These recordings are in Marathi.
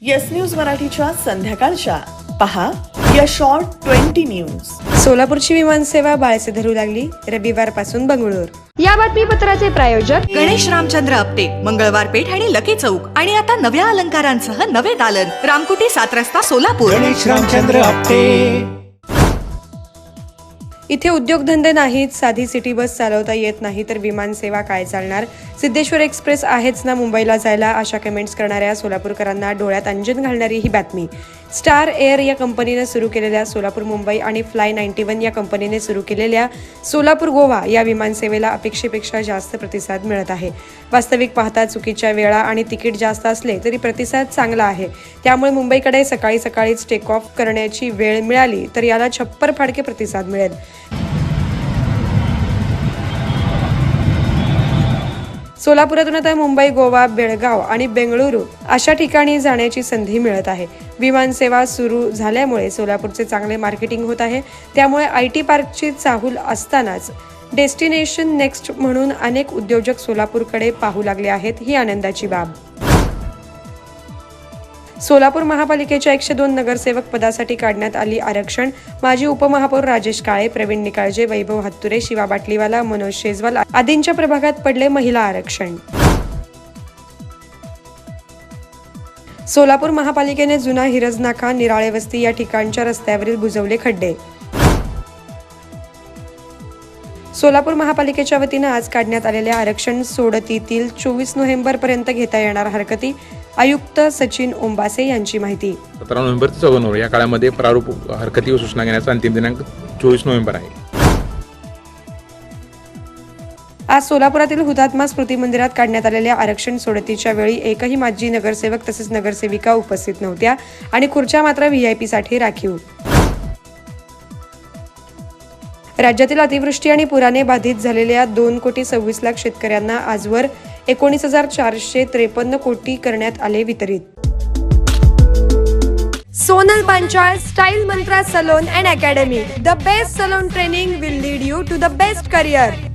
येस न्यूज मराठीच्या संध्याकाळच्या. पहा या शॉर्ट ट्वेंटी न्यूज सोलापूरची विमानसेवा बाळसे धरू लागली. रविवारपासून बंगळूर. या बातमीपत्राचे प्रायोजक गणेश रामचंद्र आपटे मंगळवार पेठ आणि लकी चौक. आणि आता नव्या अलंकारांसह नवे दालन. रामकुटी सात रस्ता सोलापूर. गणेश रामचंद्र आपटे. इथे उद्योगधंदे नाहीत साधी सिटी बस चालवता येत नाही तर विमानसेवा काय चालणार? सिद्धेश्वर एक्सप्रेस आहेच ना मुंबईला जायला? अशा कमेंट्स करणाऱ्या सोलापूरकरांना डोळ्यात अंजन घालणारी ही बातमी. स्टार एअर या कंपनीने सुरू केलेल्या सोलापूर मुंबई आणि फ्लाय नाईन्टी वन या कंपनीने सुरू केलेल्या सोलापूर गोवा या विमानसेवेला अपेक्षेपेक्षा जास्त प्रतिसाद मिळत आहे. वास्तविक पाहता चुकीच्या वेळा आणि तिकीट जास्त असले तरी प्रतिसाद चांगला आहे. त्यामुळे मुंबईकडे सकाळी सकाळीच टेक ऑफ करण्याची वेळ मिळाली तर याला छप्पर फाडके प्रतिसाद मिळेल. सोलापुरातून आता मुंबई गोवा बेळगाव आणि बेंगळुरू अशा ठिकाणी जाण्याची संधी मिळत आहे. विमानसेवा सुरू झाल्यामुळे सोलापूरचे चांगले मार्केटिंग होत आहे. त्यामुळे आय टी पार्कची चाहूल असतानाच डेस्टिनेशन नेक्स्ट म्हणून अनेक उद्योजक सोलापूरकडे पाहू लागले आहेत ही आनंदाची बाब. सोलापूर महापालिकेच्या एकशे दोन नगरसेवक पदासाठी काढण्यात आली आरक्षण. माजी उपमहापौर राजेश काळे प्रवीण निकाळजे वैभव हत्तुरे शिवा बाटलीवाला मनोज शेजवाल आदींच्या प्रभागात पडले महिला आरक्षण. सोलापूर महापालिकेने जुना हिरज नाका निराळे वस्ती या ठिकाणच्या रस्त्यावरील बुजवले खड्डे. सोलापूर महापालिकेच्या वतीनं आज काढण्यात आलेल्या आरक्षण सोडतीतील चोवीस नोव्हेंबर पर्यंत घेता येणार हरकती. आयुक्त सचिन ओंबासे यांची माहिती. सतरा नोव्हेंबर ते चौदा नोव्हेंबर या काळामध्ये प्रारूप हरकती व सूचना घेण्याचा अंतिम दिनांक चोवीस नोव्हेंबर आहे. आज सोलापुरातील हुतात्मा स्मृती मंदिरात काढण्यात आलेल्या आरक्षण सोडतीच्या वेळी एकही माजी नगरसेवक तसेच नगरसेविका उपस्थित नव्हत्या आणि खुर्च्या मात्र व्हीआयपी साठी राखीव. राज्यातील अतिवृष्टी आणि पुराने बाधित झालेल्या दोन कोटी सव्वीस लाख शेतकऱ्यांना आजवर एकोणीस हजार चारशे त्रेपन्न कोटी करण्यात आले वितरित. Sonal Panchal style mantra salon and academy. The best salon training will lead you to the best career.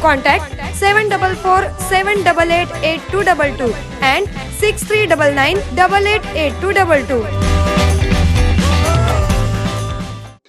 Contact 744 and 6399 888 222.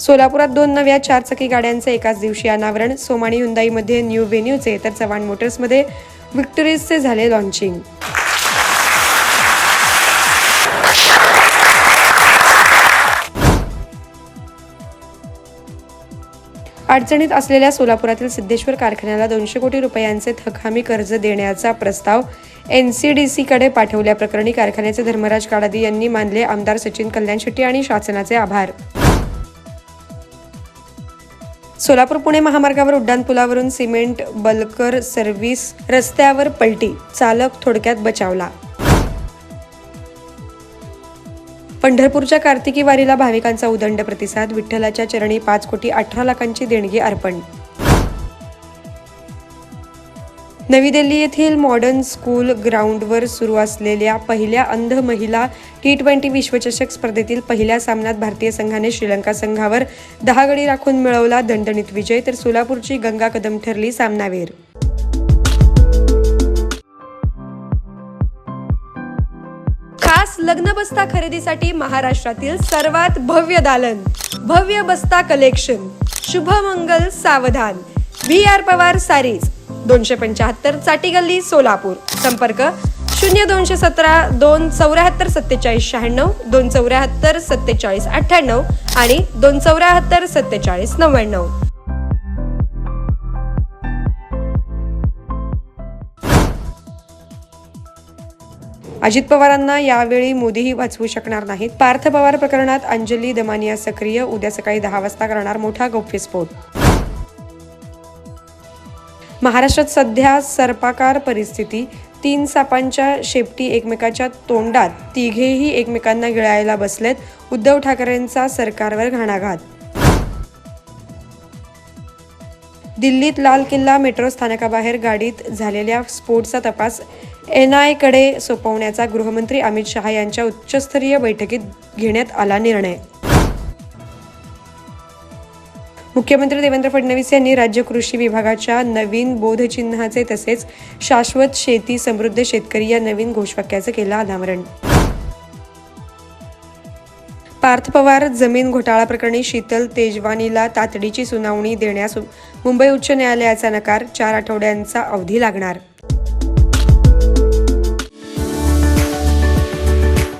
सोलापुरात दोन नव्या चारचाकी गाड्यांचे एकाच दिवशी अनावरण. सोमाणी हुंदाईमध्ये न्यू व्हेन्यूचे तर चव्हाण मोटर्समध्ये विक्टोरीजचे झाले लॉन्चिंग अडचणीत असलेल्या सोलापुरातील सिद्धेश्वर कारखान्याला दोनशे कोटी रुपयांचे थकहामी कर्ज देण्याचा प्रस्ताव एन सी डी सीकडे पाठवल्याप्रकरणी कारखान्याचे धर्मराज काडादी यांनी मानले आमदार सचिन कल्याण शेट्टी आणि शासनाचे आभार. सोलापूर पुणे महामार्गावर उड्डाणपुलावरून सिमेंट बल्कर सर्व्हिस रस्त्यावर पलटी. चालक थोडक्यात बचावला. पंढरपूरच्या कार्तिकी वारीला भाविकांचा उदंड प्रतिसाद. विठ्ठलाच्या चरणी पाच कोटी अठरा लाखांची देणगी अर्पण. नवी दिल्ली येथील मॉडर्न स्कूल ग्राउंडवर सुरू असलेल्या पहिल्या अंध महिला टी ट्वेंटी विश्वचषक स्पर्धेतील पहिल्या सामन्यात भारतीय संघाने श्रीलंका संघावर दहा गडी राखून मिळवला दणदणीत विजय तर सोलापूरची गंगा कदम ठरली सामनावीर. खास लग्न बस्ता खरेदीसाठी महाराष्ट्रातील सर्वात भव्य दालन भव्य बस्ता collection Shubhmangal Savdhan. V R Pawar sarees. दोनशे पंच्याहत्तर चाटीगल्ली सोलापूर. संपर्क शून्य दोनशे सतरा दोन चौऱ्याहत्तर सत्तेचाळीस शहाण्णव दोन चौऱ्याहत्तर सत्तेचाळीस अठ्ठ्याण्णव आणि दोन चौऱ्याहत्तर सत्तेचाळीस नव्याण्णव. अजित पवारांना यावेळी मोदीही वाचवू शकणार नाहीत. पार्थ पवार प्रकरणात अंजली दमानिया सक्रिय उद्या सकाळी दहा वाजता करणार मोठा गौप्यस्फोट महाराष्ट्रात सध्या सर्पाकार परिस्थिती तीन सापांच्या शेपटी एकमेकाच्या तोंडात तिघेही एकमेकांना गिळायला बसलेत उद्धव ठाकरेंचा सरकारवर घाणाघात. दिल्लीत लाल किल्ला मेट्रो स्थानकाबाहेर गाडीत झालेल्या स्फोटचा तपास एनकडे सोपवण्याचा गृहमंत्री अमित शहा यांच्या उच्चस्तरीय बैठकीत घेण्यात आला निर्णय. मुख्यमंत्री देवेंद्र फडणवीस यांनी राज्य कृषी विभागाच्या नवीन बोधचिन्हाचे तसेच शाश्वत शेती समृद्ध शेतकरी या नवीन घोषवाक्याचं केलं अनावरण. पार्थ पवार जमीन घोटाळा प्रकरणी शीतल तेजवानीला तातडीची सुनावणी देण्यास मुंबई उच्च न्यायालयाचा नकार चार आठवड्यांचा अवधी लागणार.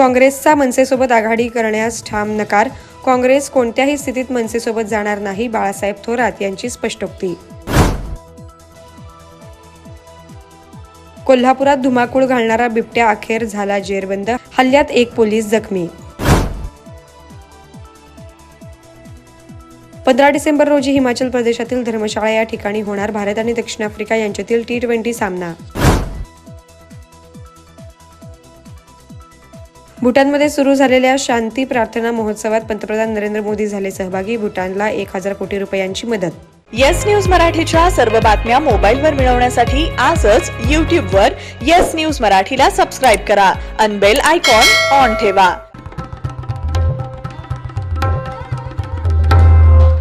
काँग्रेसचा मनसेसोबत आघाडी करण्यास ठाम नकार. काँग्रेस कोणत्याही स्थितीत मनसेसोबत जाणार नाही बाळासाहेब थोरात यांची स्पष्टोक्ती. कोल्हापुरात धुमाकूळ घालणारा बिबट्या अखेर झाला जेरबंद. हल्ल्यात एक पोलीस जखमी. पंधरा डिसेंबर रोजी हिमाचल प्रदेशातील धर्मशाळा या ठिकाणी होणार भारत आणि दक्षिण आफ्रिका यांच्यातील टी ट्वेंटी सामना. भूटानमध्ये सुरू झालेल्या शांती प्रार्थना महोत्सवात पंतप्रधान नरेंद्र मोदी झाले सहभागी. भूटानला एक हजार कोटी रुपयांची मदत. येस न्यूज मराठीच्या सर्व बातम्या मोबाईलवर मिळवण्यासाठी आजच यूट्यूबवर येस न्यूज मराठीला सबस्क्राईब करा. अनबेल आयकॉन ऑन ठेवा.